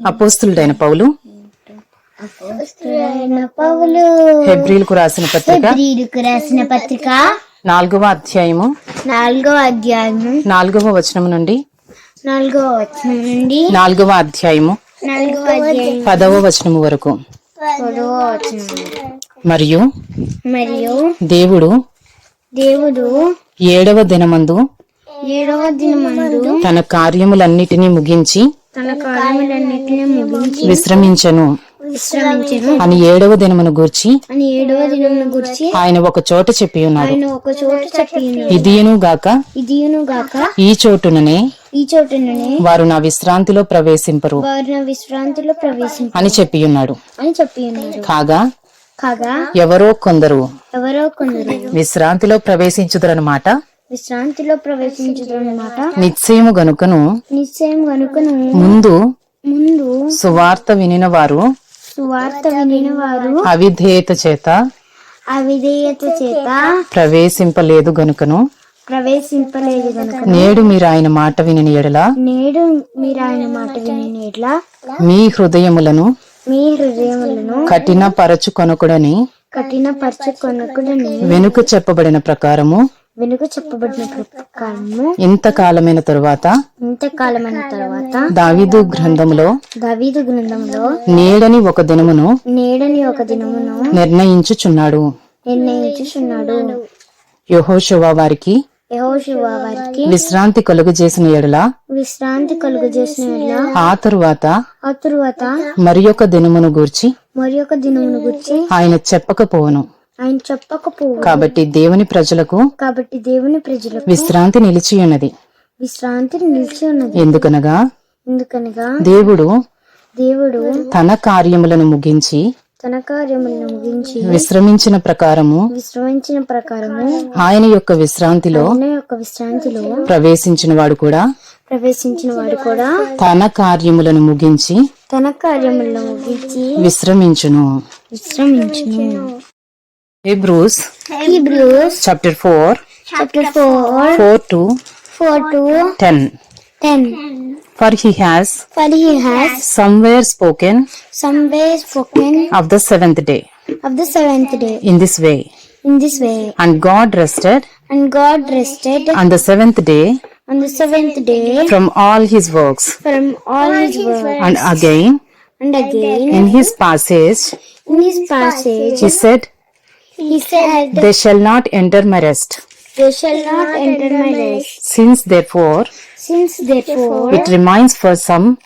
అపోస్తులుడైన పౌలు. హెబ్రిల్కు రాసిన పత్రిక. రాసిన పత్రిక. నాలుగవ అధ్యాయము. నాలుగో అధ్యాయము. నాలుగవ వచనం నుండి. నాలుగో వచనం నుండి. నాలుగవ అధ్యాయము. నాలుగో అధ్యాయం పదవ వచనము వరకు. పదవ వచనం నుండి. మరియు మరియు దేవుడు దేవుడు ఏడవ దినమందు ఏడవ దినమందు తన కార్యములన్నిటినీ ముగించి తన కార్యములన్నిటిని ముగించి విశ్రమించను. విశ్రమించను. అని ఏడవ దినమును గూర్చి అని ఏడవ దినమును గురించి ఆయన ఒక చోట చెప్పి ఉన్నాడు ఆయన ఒక చోట చెప్పి ఇదియును గాక ఇదియును గాక ఈ చోటుననే ఈ చోటుననే వారు నా విశ్రాంతిలో ప్రవేశింపరు వారు నా విశ్రాంతిలో ప్రవేశించ అని చెప్పి ఉన్నాడు అని చెప్పి ఉన్నారు కాగా కాగా ఎవరో కొందరు ఎవరో కొందరు విశ్రాంతిలో ప్రవేశించుదరన్నమాట. విశ్రాంతిలో ప్రవేశించుదన్నమాట నిశ్చయము గనుకను నిశ్చయం కనుకను ముందు ముందు సువార్త వినిన వారు సువార్త వినిన వారు అవిధేయత చేత అవిధేయత చేత ప్రవేశింపలేదు గనుకను. ప్రవేశింపలేదు గనుక నేడు మీరు ఆయన మాట విని ఎడల నేడు మీరు ఆయన మాట విని ఎట్లా మీ హృదయములను మీ హృదయములను కఠిన పరచుకొనకుడని కఠిన పరచుకొనకుడని వెనుక చెప్పబడిన ప్రకారము వెనుక చెప్పబడిన ప్రకారము ఇంతకాలమైన తరువాత ఇంతకాలమైన తర్వాత దావీదు గ్రంథములో దవీదు గ్రంథంలో నేడని ఒక దినమును నేడని ఒక దినమును నిర్ణయించుచున్నాడు. నిర్ణయించుచున్నాడు. యెహోషువ వారికి యెహోషువ వారికి విశ్రాంతి కలుగజేసిన ఎడల విశ్రాంతి కలుగు చేసిన వేళ ఆ తరువాత ఆ తరువాత మరి ఒక దినమును గూర్చి మరి ఒక దినమును గురించి ఆయన చెప్పకపోవను. ఆయన చెప్పకపోవు కాబట్టి దేవుని ప్రజలకు కాబట్టి దేవుని ప్రజలకు విశ్రాంతి నిలిచి ఉన్నది. విశ్రాంతి నిలిచి ఉన్నది. ఎందుకనగా? ఎందుకనగా? దేవుడు దేవుడు తన కార్యములను ముగించి తన కార్యములను ముగించి విశ్రమించిన ప్రకారము విశ్రమించిన ప్రకారము ఆయన యొక్క విశ్రాంతిలో ఆయన యొక్క విశ్రాంతిలో ప్రవేశించిన వాడు కూడా ప్రవేశించిన వాడు కూడా తన కార్యములను ముగించి తన కార్యములను ముగించి విశ్రమించును. విశ్రమించును. Hebrews, Hebrews chapter 4, chapter 4, 4 to 4 to 10. 10. For he has, for he has somewhere spoken, somewhere spoken of the seventh day, of the seventh day, in this way, in this way, and God rested, and God rested on the seventh day, on the seventh day, from all his works, from all his works, and again, and again, in his passage, in his passage, he said he said, They shall not enter my rest. They shall not enter my rest. Since therefore Since therefore it remains for some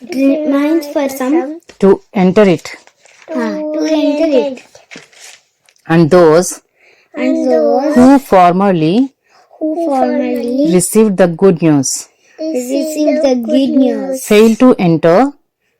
it remains for some to enter it, uh, to enter it. and those And those who formerly who formerly received the good news received the good news failed to enter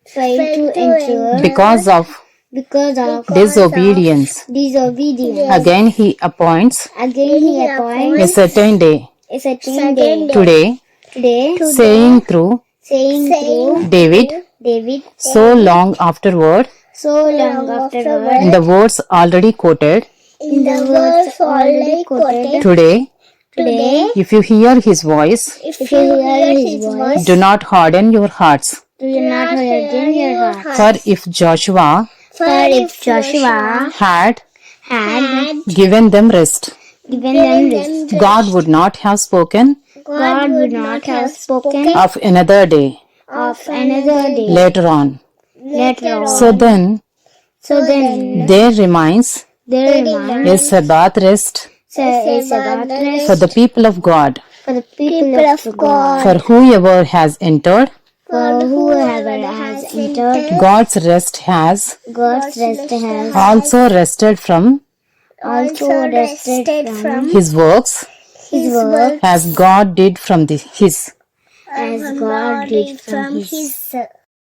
fail to enter because of because of disobedience. disobedience. Again, he appoints Again he appoints a certain day. A certain day. today, today, saying through. Saying through David. David. So long afterward. So long afterward. in the words already quoted. In the words already quoted. today. Today. if you hear his voice If you hear his voice, do not harden your hearts. do not harden your heart. for if joshua For if Joshua had had given them rest. given them rest, god would not have spoken God would not have spoken of another day. of another day. Later on. Later on. so then So then there remains there remains a sabbath rest a Sabbath rest for the people of god. for the people of God. for whoever has entered For whoever has entered god's rest has God's rest has also rested from also rested from his works his work as God did from the, his. as God did from his.